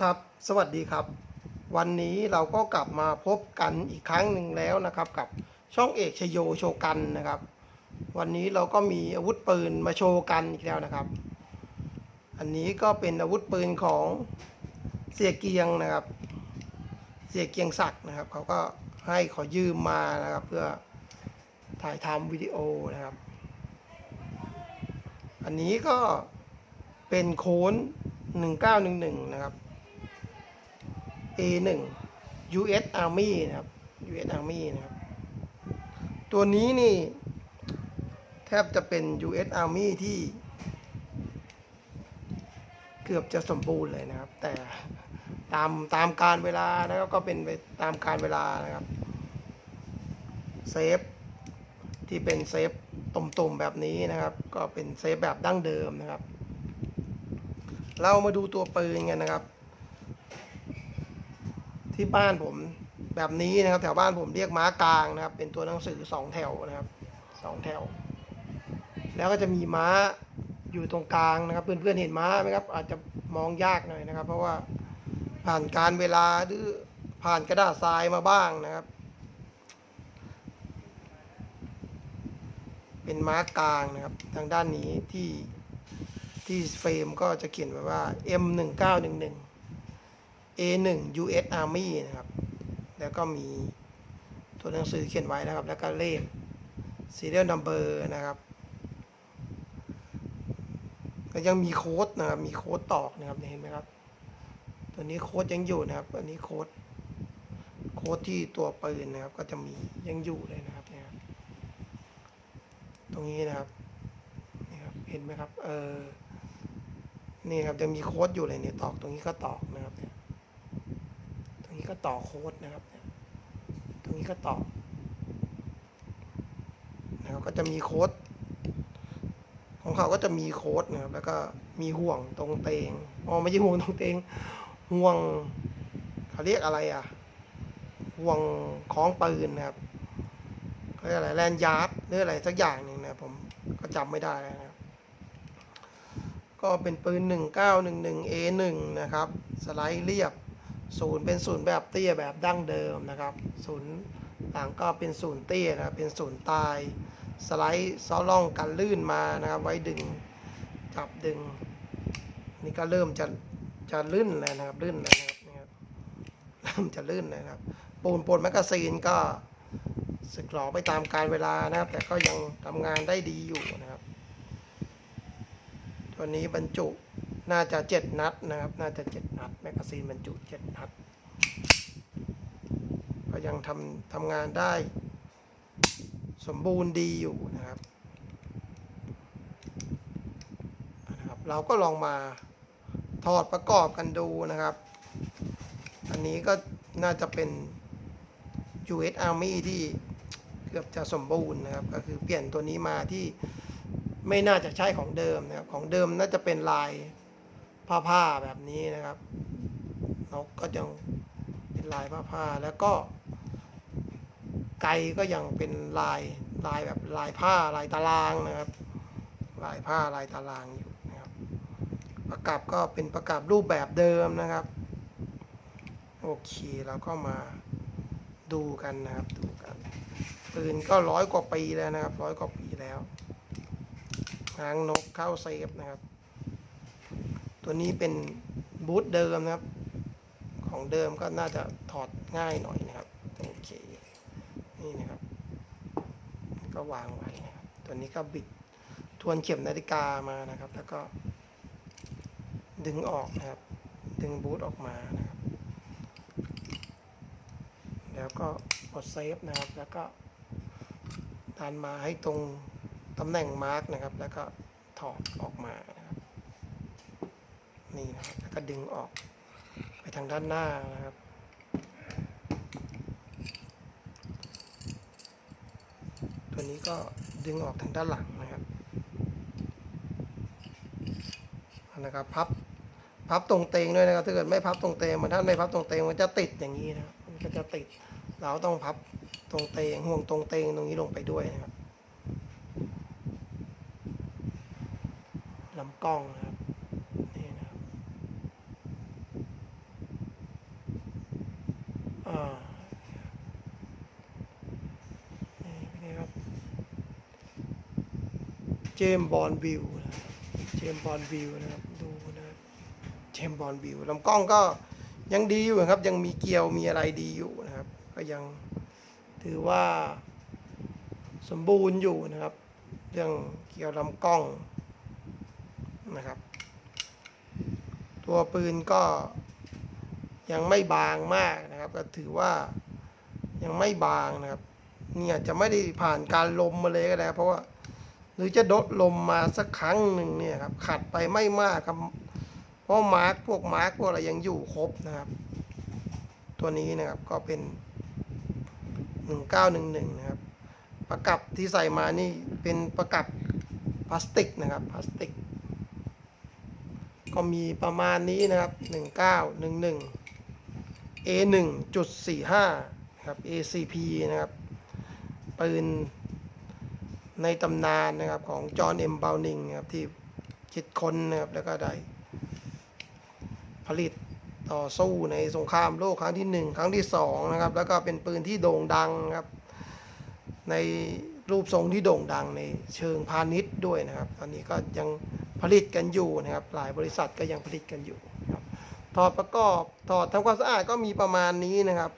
ครับ สวัสดีครับ วันนี้เราก็กลับมาพบกันอีกครั้งหนึ่งแล้วนะครับ กับช่องเอกชโยโชกันนะครับ วันนี้เราก็มีอาวุธปืนมาโชว์กันอีกแล้วนะครับ อันนี้ก็เป็นอาวุธปืนของเสียเกียงนะครับ เสียเกียงศักดิ์นะครับ เขาก็ให้ขอยืมมานะครับ เพื่อถ่ายทำวิดีโอนะครับ อันนี้ก็เป็นโค้น1911 นะครับ A1 US Army นะครับ US Army นะครับ ตัวนี้นี่แทบจะเป็น US Army ที่ เกือบจะสมบูรณ์เลยนะครับ แต่ตามตามการเวลานะครับก็เป็นไปตามการเวลานะครับเซฟที่เป็นเซฟตุ่มๆแบบนี้นะครับ ก็เป็นเซฟแบบดั้งเดิมนะครับ เรามาดูตัวปืนกันนะครับ ที่บ้านผมแบบนี้นะครับ แถวบ้านผมเรียกม้ากลางนะครับ เป็นตัวหนังสือสองแถวนะครับสองแถว แล้วก็จะมีม้าอยู่ตรงกลางนะครับ เพื่อนๆเห็นม้าไหมครับ อาจจะมองยากหน่อยนะครับ เพราะว่าผ่านการเวลาหรือผ่านกระดาษทรายมาบ้างนะครับ เป็นม้ากลางนะครับ ทางด้านนี้ที่ที่เฟรมก็จะเขียนไว้ว่า M1911 A1 US Army นะครับ แล้วก็มีตัวหนังสือเขียนไว้นะครับ แล้วก็เลข serial number นะครับก็ยังมีโค้ดนะครับ มีโค้ดตอกนะครับเห็นไหมครับ ตัวนี้โค้ดยังอยู่นะครับ อันนี้โค้ดโค้ดที่ตัวปืนนะครับ ก็จะมียังอยู่เลยนะครับเนี่ยครับตรงนี้นะครับนี่ครับ เห็นไหมครับ เออนี่ครับจะมีโค้ดอยู่เลยเนี่ยตอกตรงนี้ก็ตอกนะครับเนี่ย ก็ต่อโค้ดนะครับ ตรงนี้ก็ต่อนะครับก็จะมีโค้ดของเขาก็จะมีโค้ดนะครับ แล้วก็มีห่วงตรงเตงอ๋อไม่ใช่ห่วงตรงเตงห่วงเขาเรียกอะไรอะ ห่วงของปืนนะครับเขาเรียกอะไรแลนยาร์ดหรืออะไรสักอย่างหนึ่งนะผมก็จำไม่ได้แล้วนะครับ ก็เป็นปืน 1911 A1 นะครับ สไลด์เรียบ ศูนย์เป็นศูนย์แบบเตี้ยแบบดั้งเดิมนะครับศูนย์หลังก็เป็นศูนย์เตี้ยนะครับเป็นศูนย์ตาย สไลด์ซ้อล่องกันลื่นมานะครับ ไว้ดึงจับดึง นี่ก็เริ่มจะจะลื่นแล้วนะครับลื่นแล้วนะครับนี่ครับเริ่มจะลื่นแล้วนะครับ ปูนปนแมกกาซีนก็สึกหลอไปตามการเวลานะครับ แต่ก็ยังทำงานได้ดีอยู่นะครับ ตัวนี้บรรจุ น่าจะเจ็ดนัดนะครับ น่าจะเจ็ดนัดแมกกาซีนบรรจุเจ็ดนัด ก็ยังทำทำงานได้ สมบูรณ์ดีอยู่นะครับนะครับ เราก็ลองมาถอดประกอบกันดูนะครับ อันนี้ก็น่าจะเป็น US Army ที่เกือบจะสมบูรณ์นะครับ ก็คือเปลี่ยนตัวนี้มาที่ไม่น่าจะใช่ของเดิมนะครับ ของเดิมน่าจะเป็นลาย ผ้าผ้าแบบนี้นะครับ นกก็ยังเป็นลายผ้าผ้าแล้วก็ ไก่ก็ยังเป็นลายลายแบบลายผ้าลายตารางนะครับ ลายผ้าลายตารางอยู่นะครับ ประกับก็เป็นประกับรูปแบบเดิมนะครับ โอเคเราก็มาดูกันนะครับดูกันปืนก็ร้อยกว่าปีแล้วนะครับร้อยกว่าปีแล้วหางนกเข้าเซฟนะครับ ตัวนี้เป็นบูทเดิมนะครับ ของเดิมก็น่าจะถอดง่ายหน่อยนะครับโอเคนี่นะครับ ก็วางไว้นะครับตัวนี้ก็บิดทวนเข็มนาฬิกามานะครับ แล้วก็ ดึงออกนะครับ ดึงบูทออกมานะครับ แล้วก็กดเซฟนะครับ แล้วก็ดันมาให้ตรงตำแหน่งมาร์กนะครับ แล้วก็ถอดออกมา นี่นะครับแล้วก็ดึงออกไปทางด้านหน้านะครับ ตัวนี้ก็ดึงออกทางด้านหลังนะครับนะครับพับพับตรงเตงด้วยนะครับถ้าเกิดไม่พับตรงเตงมันถ้าไม่พับตรงเตงมันจะติดอย่างนี้นะครับมันก็จะติดเราต้องพับตรงเตงห่วงตรงเตงตรงนี้ลงไปด้วยนะครับลำกล้องนะครับ อ่านี่เป็นไงครับ เจมบอลวิวนะเจมบอลวิวนะครับดูนะเจมบอลวิวลำกล้องก็ยังดีอยู่ครับ ยังมีเกียวมีอะไรดีอยู่นะครับ ก็ยังถือว่าสมบูรณ์อยู่นะครับ เรื่องเกี่ยวลำกล้องนะครับ ตัวปืนก็ ยังไม่บางมากนะครับ ก็ถือว่ายังไม่บางนะครับ เนี่ยจะไม่ได้ผ่านการลมมาเลยก็ได้เพราะว่า หรือจะดดลมมาสักครั้งหนึ่งเนี่ยครับขัดไปไม่มากครับเพราะมาร์กพวกมาร์กพวกอะไรยังอยู่ครบนะครับ ตัวนี้นะครับก็เป็น 1911 นะครับ ประกับที่ใส่มานี่เป็นประกับพลาสติกนะครับพลาสติก ก็มีประมาณนี้นะครับ 1911 A1.45 นะครับ ACP นะครับปืนในตำนานนะครับของจอห์นเอ็มบาวนิงครับที่คิดค้นนะครับแล้วก็ได้ผลิตต่อสู้ในสงครามโลกครั้งที่หนึ่งครั้งที่สองนะครับแล้วก็เป็นปืนที่โด่งดังครับ ในรูปทรงที่โด่งดังในเชิงพาณิชย์ด้วยนะครับ ตอนนี้ก็ยังผลิตกันอยู่นะครับ หลายบริษัทก็ยังผลิตกันอยู่ ถอดประกอบถอดทำความสะอาดก็มีประมาณนี้นะครับ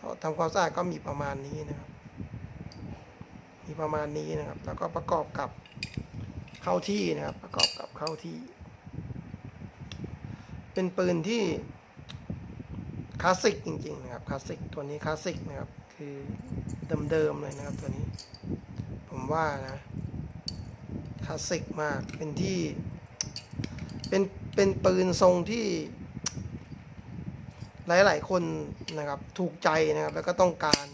ถอดทำความสะอาดก็มีประมาณนี้นะครับ มีประมาณนี้นะครับ แล้วก็ประกอบกับเข้าที่นะครับ ประกอบกับเข้าที่ เป็นปืนที่คลาสสิกจริงๆนะครับคลาสสิกตัวนี้คลาสสิกนะครับคือเดิมๆเลยนะครับตัวนี้ ผมว่านะคลาสสิกมากเป็นที่ เป็นเป็นปืนทรงที่ หลาย ๆ คนนะครับ ถูกใจนะครับ แล้วก็ต้องการ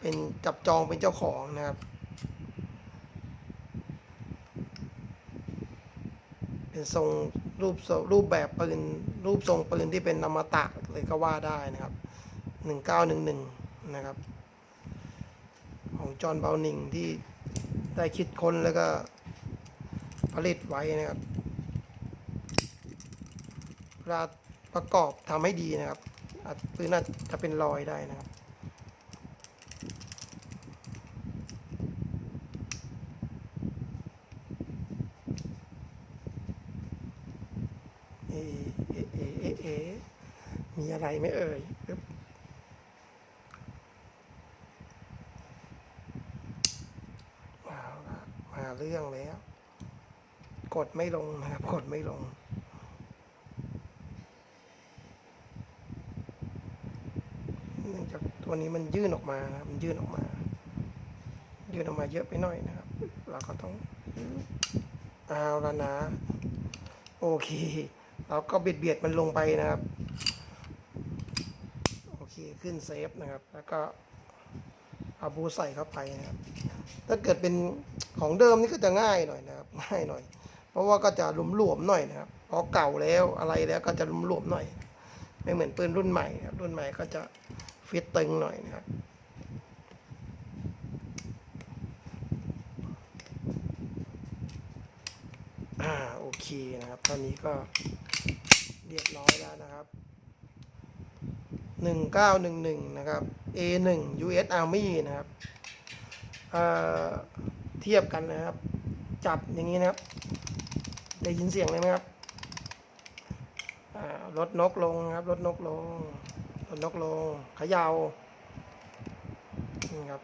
เป็นจับจองเป็นเจ้าของนะครับ เป็นทรงรูปรูปแบบปืนรูปทรงปืนที่เป็นอมตะเลยก็ว่าได้นะครับ1911นะครับ ของจอห์นเบลนิงที่ได้คิดค้นแล้วก็ผลิตไว้นะครับ เวลาประกอบทำให้ดีนะครับอาจปืนน่าจจะเป็นรอยได้นะครับเอเอะเอเอเอมีอะไรไหมเอ่ยอึ๊บเอาละมาเรื่องแล้ว กดไม่ลงนะครับ กดไม่ลง เนื่องจาก ตัวนี้มันยื่นออกมานะมันยื่นออกมา ยื่นออกมาเยอะไปหน่อยนะครับ เราก็ต้องเอาละนะ โอเค เราก็เบียดเบียดมันลงไปนะครับ โอเค ขึ้นเซฟนะครับ แล้วก็เอาบูใส่เข้าไปนะครับ ถ้าเกิดเป็นของเดิมนี่ก็จะง่ายหน่อยนะครับ ง่ายหน่อย เพราะว่าก็จะหลวมๆหน่อยนะครับเพราะเก่าแล้วอะไรแล้วก็จะหลวมๆหน่อย ไม่เหมือนปืนรุ่นใหม่ครับ รุ่นใหม่ก็จะ ฟิตตึงหน่อยนะครับอ่าโอเคนะครับตอนนี้ก็เรียบร้อยแล้วนะครับหนึ่งเก้าหนึ่งหนึ่งนะครับ A หนึ่ง US Army นะครับเอ่อเทียบกันนะครับ จับอย่างนี้นะครับ ได้ยินเสียงเลยไหมครับอ่าลดนกลงนะครับลดนกลง นกลงขยาวนี่ครับ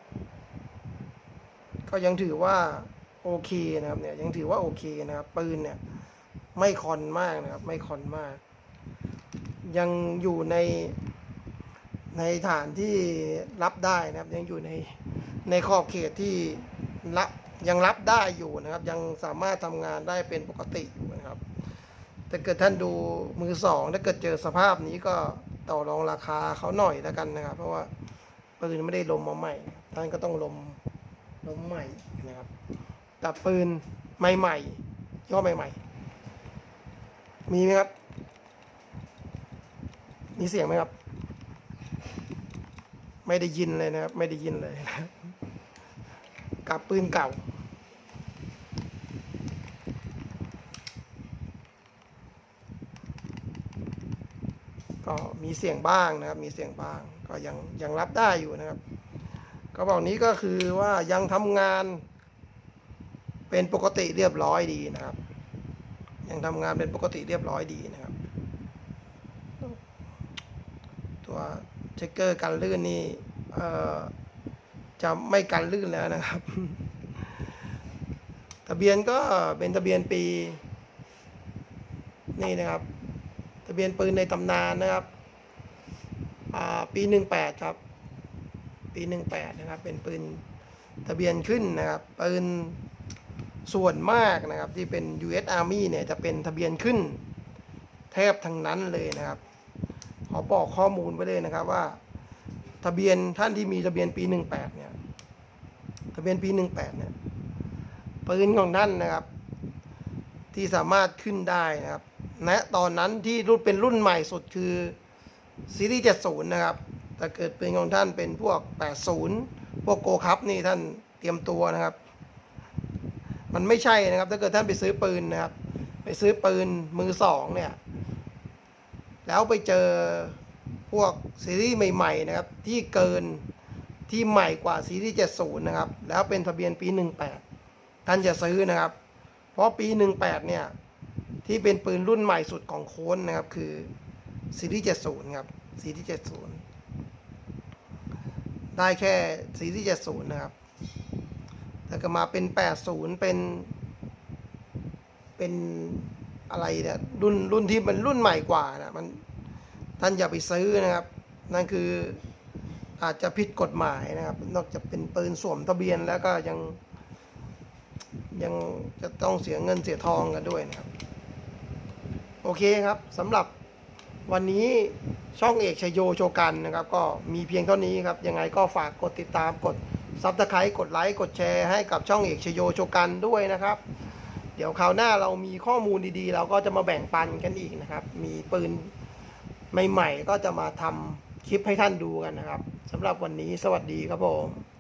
ก็ยังถือว่าโอเคนะครับเนี่ยยังถือว่าโอเคนะครับ ปืนเนี่ย ไม่คอนมากนะครับ ไม่คอนมาก ยังอยู่ในในฐานที่รับได้นะครับ ยังอยู่ในในขอบเขตที่รับยังรับได้อยู่นะครับ ยังสามารถทำงานได้เป็นปกติอยู่นะครับถ้าเกิดท่านดูมือสองถ้าเกิดเจอสภาพนี้ก็ ต่อรองราคาเขาหน่อยแล้วกันนะครับ เพราะว่าปืนไม่ได้ลมมาใหม่ ท่านก็ต้องลมลมใหม่นะครับแต่ปืนใหม่ๆย่อใหม่ ๆ มีไหมครับ มีเสียงไหมครับ ไม่ได้ยินเลยนะครับ ไม่ได้ยินเลยนะกับปืนเก่า ก็มีเสียงบ้างนะครับ มีเสียงบ้าง ก็ยังยังรับได้อยู่นะครับกระบอกนี้ก็คือว่ายังทำงาน เป็นปกติเรียบร้อยดีนะครับ ยังทำงานเป็นปกติเรียบร้อยดีนะครับ ตัวเช็คเกอร์กันลื่นนี่เออจะไม่กันลื่นแล้วนะครับ ทะเบียนก็เป็นทะเบียนปี นี่นะครับะเบียนปืนในตำนานนะครับปีหนึ่งแปดครับ ปีหนึ่งแปดนะครับ เป็นปืนทะเบียนขึ้นนะครับ ปืนส่วนมากนะครับที่เป็น US Army เนี่ยจะเป็นทะเบียนขึ้น แทบทั้งนั้นเลยนะครับขอบอกข้อมูลไว้เลยนะครับว่า ทะเบียนท่านที่มีทะเบียนปีหนึ่งแปดเนี่ย ทะเบียนปีหนึ่งแปดเนี่ยปืนของท่านนะครับ ที่สามารถขึ้นได้นะครับ ณตอนนั้นที่รุ่นเป็นรุ่นใหม่สุดคือซีรีส์70 นะครับ แต่เกิดปืนของท่านเป็นพวก 80 พวกโกคัพนี่ท่านเตรียมตัวนะครับ มันไม่ใช่นะครับ ถ้าเกิดท่านไปซื้อปืนนะครับ ไปซื้อปืนมือสองเนี่ย แล้วไปเจอพวกซีรีส์ใหม่ๆนะครับ ที่เกินที่ใหม่กว่าซีรีส์70 นะครับ แล้วเป็นทะเบียนปี 18 ท่านจะซื้อนะครับ เพราะปี 18 เนี่ย ที่เป็นปืนรุ่นใหม่สุดของโค้นนะครับ คือซีรีส์70 ครับซีรีส์70 ได้แค่ซีรีส์70 นะครับแต่ก็มาเป็น 80 เป็น เป็นอะไรเนี่ยรุ่นรุ่นที่มันรุ่นใหม่กว่านะมันท่านอย่าไปซื้อนะครับ นั่นคืออาจจะผิดกฎหมายนะครับ นอกจากเป็นปืนสวมทะเบียนแล้วก็ยังยังจะต้องเสียเงินเสียทองกันด้วยนะครับ เคครับสำหรับวันนี้ช่องเอกชยโยโชกันนะครับ ก็มีเพียงเท่านี้ครับ ยังไงก็ฝากกดติดตามกดซับสไครต์กดไลค์กดแชร์ให้กับช่องเอกชยโยโชกันด้วยนะครับ เดี๋ยวคราวหน้าเรามีข้อมูลดีๆ เราก็จะมาแบ่งปันกันอีกนะครับ มีปืนใหม่ๆ ก็จะมาทำคลิปให้ท่านดูกันนะครับสำหรับวันนี้สวัสดีครับผม